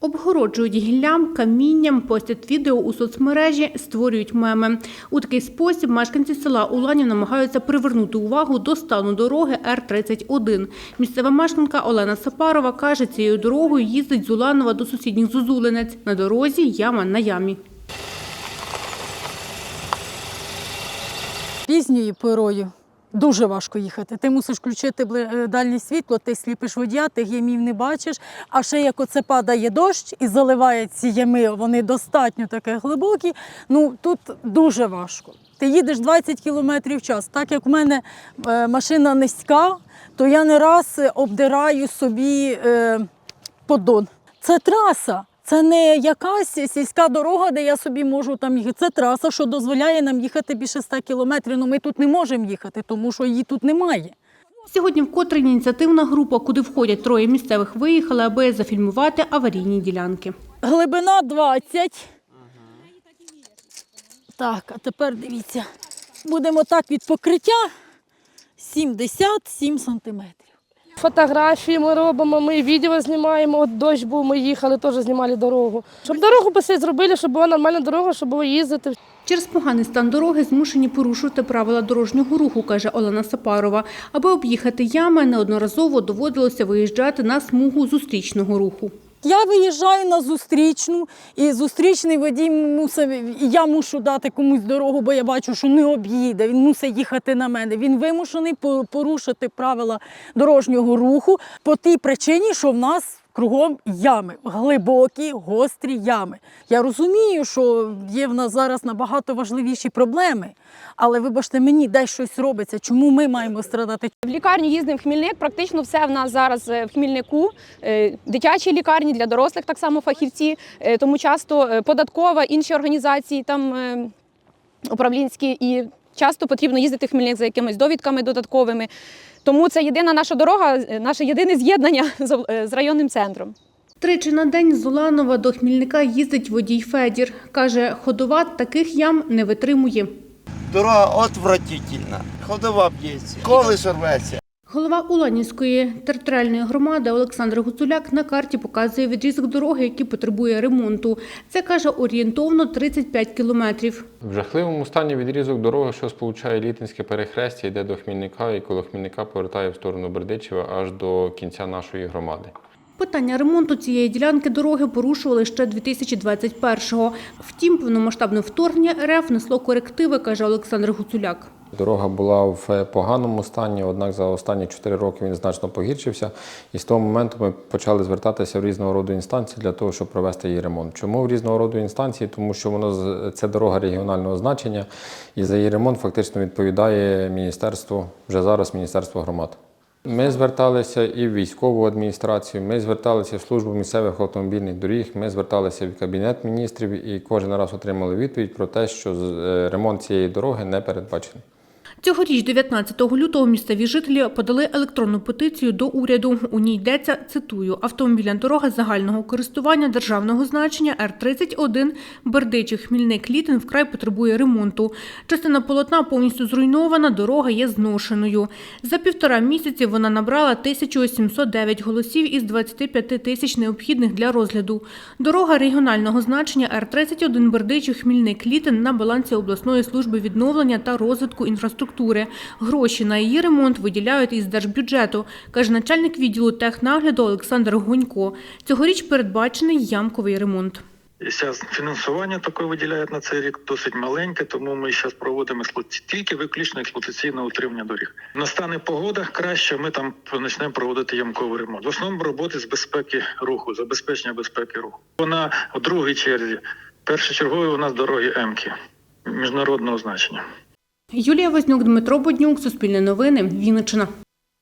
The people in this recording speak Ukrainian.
Обгороджують гіллям, камінням, постять відео у соцмережі, створюють меми. У такий спосіб мешканці села Уланів намагаються привернути увагу до стану дороги Р-31. Місцева мешканка Олена Сапарова каже, цією дорогою їздить з Уланова до сусідніх Зозулинець. На дорозі яма на ямі. Пізньою порою дуже важко їхати. Ти мусиш включити е, дальнє світло, ти сліпиш водія, тих ямів не бачиш. А ще як оце падає дощ і заливає ці ями, вони достатньо таке глибокі. Ну тут дуже важко. Ти їдеш 20 км в час. Так як в мене е, машина низька, то я не раз е, обдираю собі поддон. Це траса. Це не якась сільська дорога, де я собі можу там їхати. Це траса, що дозволяє нам їхати більше 100 кілометрів. Ну ми тут не можемо їхати, тому що її тут немає. Сьогодні вкотре ініціативна група, куди входять троє місцевих, виїхали, аби зафільмувати аварійні ділянки. Глибина 20. Так, а тепер дивіться. Будемо так від покриття 77 сантиметрів. Фотографії ми робимо, ми відео знімаємо. От дощ був, ми їхали, теж знімали дорогу. Щоб дорогу посить зробили, щоб була нормальна дорога, щоб було їздити. Через поганий стан дороги змушені порушувати правила дорожнього руху, каже Олена Сапарова. Аби об'їхати ями, неодноразово доводилося виїжджати на смугу зустрічного руху. Я виїжджаю на зустрічну, і зустрічний водій мусив, я мушу дати комусь дорогу, бо я бачу, що не об'їде. Він мусить їхати на мене. Він вимушений порушити правила дорожнього руху по тій причині, що в нас кругом ями, глибокі, гострі ями. Я розумію, що є в нас зараз набагато важливіші проблеми, але вибачте мені, де щось робиться. Чому ми маємо страдати? В лікарню їздимо в Хмільник. Практично все в нас зараз е, в Хмільнику. Е, Дитячі лікарні для дорослих так само фахівці. Е, Тому часто податкова, інші організації там управлінські і часто потрібно їздити в Хмельник за якимись довідками додатковими. Тому це єдина наша дорога, наше єдине з'єднання з е, з районним центром. Тричі на день з Уланова до Хмільника їздить водій Федір. Каже, ходова таких ям не витримує. Дорога отвратительна. Ходова б'ється. коли рветься. Голова Уланівської територіальної громади Олександр Гуцуляк на карті показує відрізок дороги, який потребує ремонту. Це каже орієнтовно 35 кілометрів. В жахливому стані відрізок дороги, що сполучає Літинське перехрестя, йде до Хмільника і коло Хмільника повертає в сторону Бердичева аж до кінця нашої громади. Питання ремонту цієї ділянки дороги порушували ще 2021-го. Втім, повномасштабне вторгнення РФ несло корективи, каже Олександр Гуцуляк. Дорога була в поганому стані, однак за останні 4 роки він значно погіршився. І з того моменту ми почали звертатися в різного роду інстанції для того, щоб провести її ремонт. Чому в різного роду інстанції? Тому що воно це дорога регіонального значення, і за її ремонт фактично відповідає міністерство вже зараз Міністерство громад. Ми зверталися і в військову адміністрацію, ми зверталися в службу місцевих автомобільних доріг, ми зверталися в кабінет міністрів і кожен раз отримали відповідь про те, що е, ремонт цієї дороги не передбачений. Цьогоріч, 19 лютого, місцеві жителі подали електронну петицію до уряду. У ній йдеться, цитую, автомобільна дорога загального користування державного значення Р-31 Бердичів Хмільник Літин вкрай потребує ремонту. Частина полотна повністю зруйнована, дорога є зношеною. За півтора місяці вона набрала 1709 голосів із 25 тисяч необхідних для розгляду. Дорога регіонального значення Р-31 Бердичів Хмільник Літин на балансі обласної служби відновлення та розвитку інфраструктури. Гроші на її ремонт виділяють із держбюджету, каже начальник відділу технагляду Олександр Гонько. Цьогоріч передбачений ямковий ремонт. Зараз фінансування таке виділяють на цей рік досить маленьке, тому ми зараз проводимо тільки виключно експлуатаційне утримання доріг. Настане погода краще, ми там почнемо проводити ямковий ремонт. В основному роботи з безпеки руху, забезпечення безпеки руху. Вона у другій черзі. Першочергові у нас дороги Емки міжнародного значення. Юлія Вознюк, Дмитро Боднюк, Суспільне новини, Вінниччина.